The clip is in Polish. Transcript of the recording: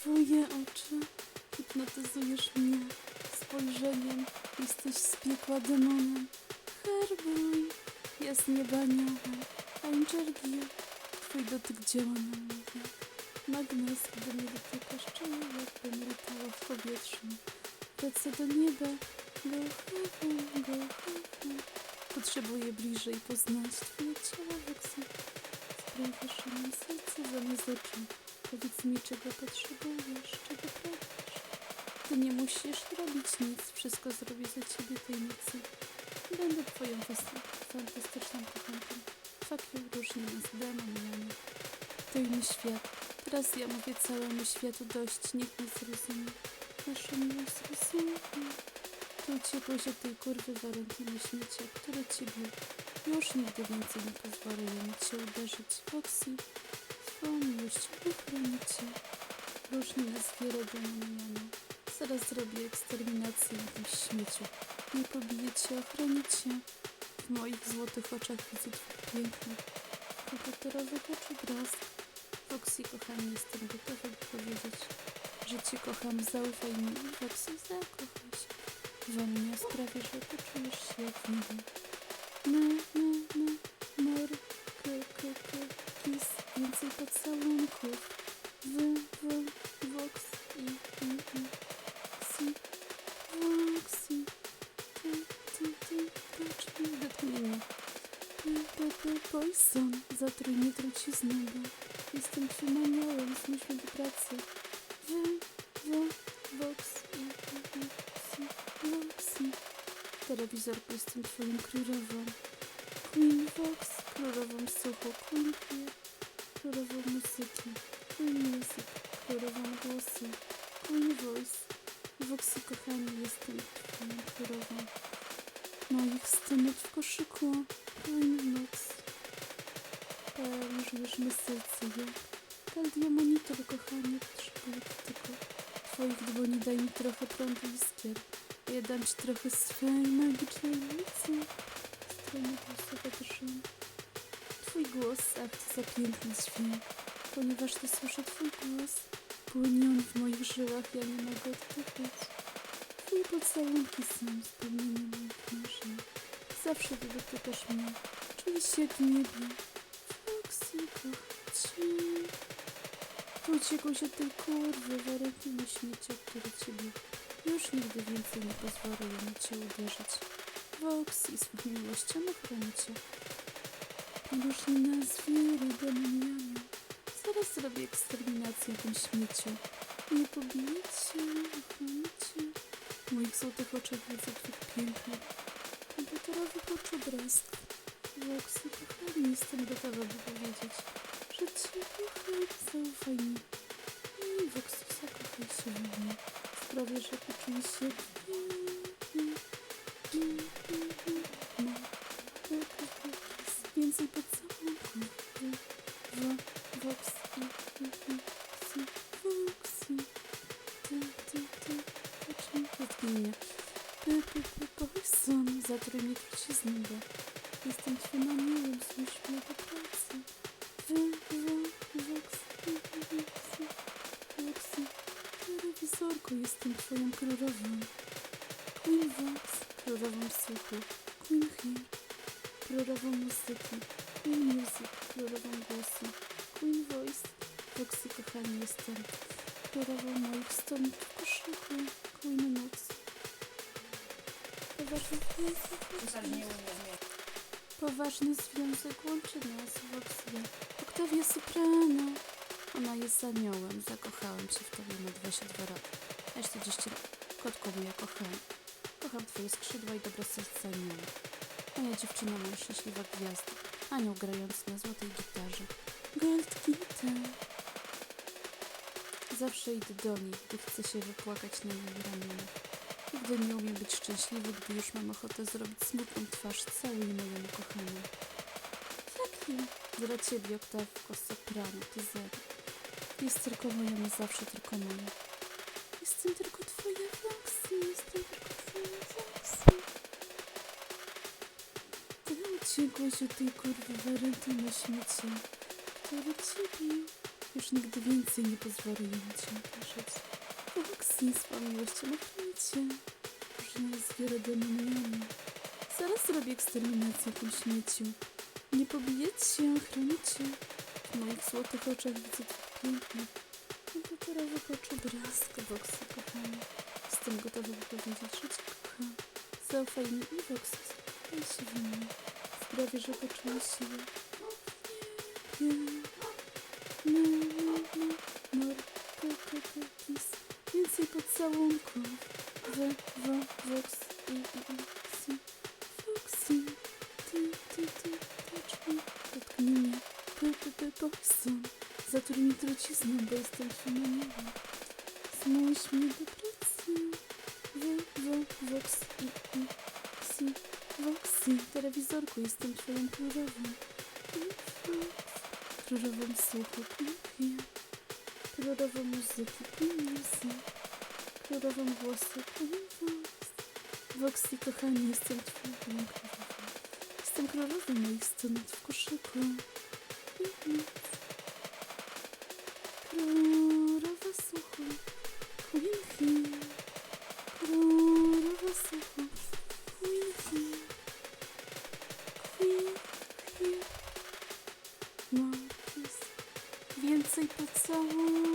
Twoje oczy hipnotyzujesz mnie spojrzeniem. Jesteś z piekła demonem. Herbuj, jest nieba aniołem. Angelgia, twój dotyk działa na mnie. Magnes, gdy mnie dotykasz, czuję jakbym latała w powietrzu. Lecę do nieba, go heaven, go heaven. Potrzebuję bliżej poznać twoje ciało, Weksy. Sprawiasz, że mam serce zamiast oczu. Powiedz mi, czego potrzebujesz, czego pragniesz. Ty nie musisz robić nic, wszystko zrobię za ciebie tej nocy. Będę twoją fantastyczną kochanką. You, różni nas demon, Jana. To inny świat. Teraz ja mówię całemu światu dość, niech nas zrozumie. Nasza miłość zrozumie. Tu uciekłeś od tej kurwy Walentyny śmiecia, które cię bił. Już nigdy więcej nie pozwolę jemu cię uderzyć. Foxy, uchroni cię. Różni nas wiele demoniana. Zaraz zrobię eksterminację na tym śmieciu. Nie ochronię cię. W moich złotych oczach widzę twój piękny, komputerowy oczu blask. Foxy, kochanie, jestem gotowa by powiedzieć, że cię kocham. Zaufaj mi. Foxy, zakochaj się we mnie. Sprawię, że poczujesz się jak niebie. Na, na, na, mor, k, k, k, kiss, więcej pocałunków. W, w, vox, i, i, i, si, voxi, ty, ty, ty, touch me, dotknij mnie. P, p, p, poison, trucizną, bo jestem twym aniołem, zmuś mnie do pracy. W, w, vox, i, i, i, si, voxi. Telewizorku jestem twoją królową. Queen Vox, królową Queen Fear, królową muzyki, Queen Music, królową głosu, Queen Voice. Voxy, kochani, jestem twoją królową. Moich stonów w koszyku, Queen. Paraliżujesz me serce, Kaldia monitor, kochanie, potrzebuję tylko twoich dłoni, daj mi trochę prądu iskier. Ja dam ci trochę swojej magicznej mocy. Strony głosowe drżą. Twój głos, ach, to za piękny dźwięk. Ponieważ ty słyszę twój głos, płynie on w moich żyłach, ja nie mogę oddychać. Twoje pocałunki są spełnieniem moich marzeń. Zawsze ty dotykasz mnie. Czuję się w niebie. Foxy, kocham uciekłeś od tej kurwy, Walentyny śmiecia, które ciebie już nigdy więcej nie pozwolę jemu cię uderzyć. Vox i z miłością ochroni cię. Nas wiele demoniami. Zaraz zrobię eksterminację tym śmieciu. Nie ochronię cię. W moich złotych oczach widzę twój piękny, komputerowy oczobrask. Vox i kochani, jestem gotowa by powiedzieć, że cię kocham, zaufaj mi. I Vox, zakochaj się we mnie. Sprawię, że poczuję się jak Ma. Mi, dotknij mnie. P, p, p, poison, zatruj mnie trucizną, bo jestem twym aniołem, zmuś mnie do pracy. W, w, vox i, i, i, si, voxi. Telewizorku, jestem twoją królową. Queen Vox, królową słuchu. Queen Hair, królową muzyki. Queen Music, królową głosu. Queen Voice, Voxy kochani jestem. Królową moich w koszyku. Queen Nox. Poważny związek, poważny związek łączy nas, Voxy. Octavia Soprano. Ona jest aniołem, zakochałem się w tobie na 22 lata. Aż 40 lat. Kotku moja kochana. Kocham twoje skrzydła i dobre serce anioła. Moja dziewczyna, moja szczęśliwa gwiazda. Anioł grający na złotej gitarze. Gold. Zawsze idę do niej, gdy chcę się wypłakać na jej ramionach. I gdy nie umiem być szczęśliwy, gdy już mam ochotę zrobić smutną twarz całej mojej kochanej. Fuck you. Dla ciebie, Oktawko, soprano, ty zero. Jest tylko moja, na zawsze tylko moja. Jestem tylko twoja Foxy, jestem tylko twoja Foxy. Ty uciekłeś od tej kurwy Walentyny śmiecie, który cię bił. Już nigdy więcej nie pozwolę cię uderzyć. Foxy, z wami miłością ochrońcie. Może nie zbiorę demoniami. Zaraz zrobię eksterminację tym śmieciu. Nie pobijecie się, ochronicie. W moich złotych oczach widzę twój piękny. Komputerowy poczubrazk, Voxy, kochany. Jestem gotowa wypowiedzieć, że cię kocham. Zaufaj mi i Voxy, spotkaj się we mnie. Sprawię, że poczuję siłę. Nie, nie, nie, nie, mor, ko, ko, ko, kiss. Więcej pocałunków. W, w, Vox, i, i, i, si. Foxy, ty, ty, ty, touch me. Dotknij mnie. P, p, p, Poison. Zatruj mi trucizną, bo jestem twoją maniową. Zmuś mnie do pracy. W, w, Vox, i, i, si. Voxy, telewizorku, jestem twoją królową. Królową słuchu, pięknie. Królową muzyki, pieniędzy. Królową głosu, pieniądz. Voxy, kochani, jestem twoją królową. Jestem królową moich stonat w koszyku. Królowa słuchu, Hill. Królowa słuchu, Queen Marquis. Więcej pocałunków. Wąs.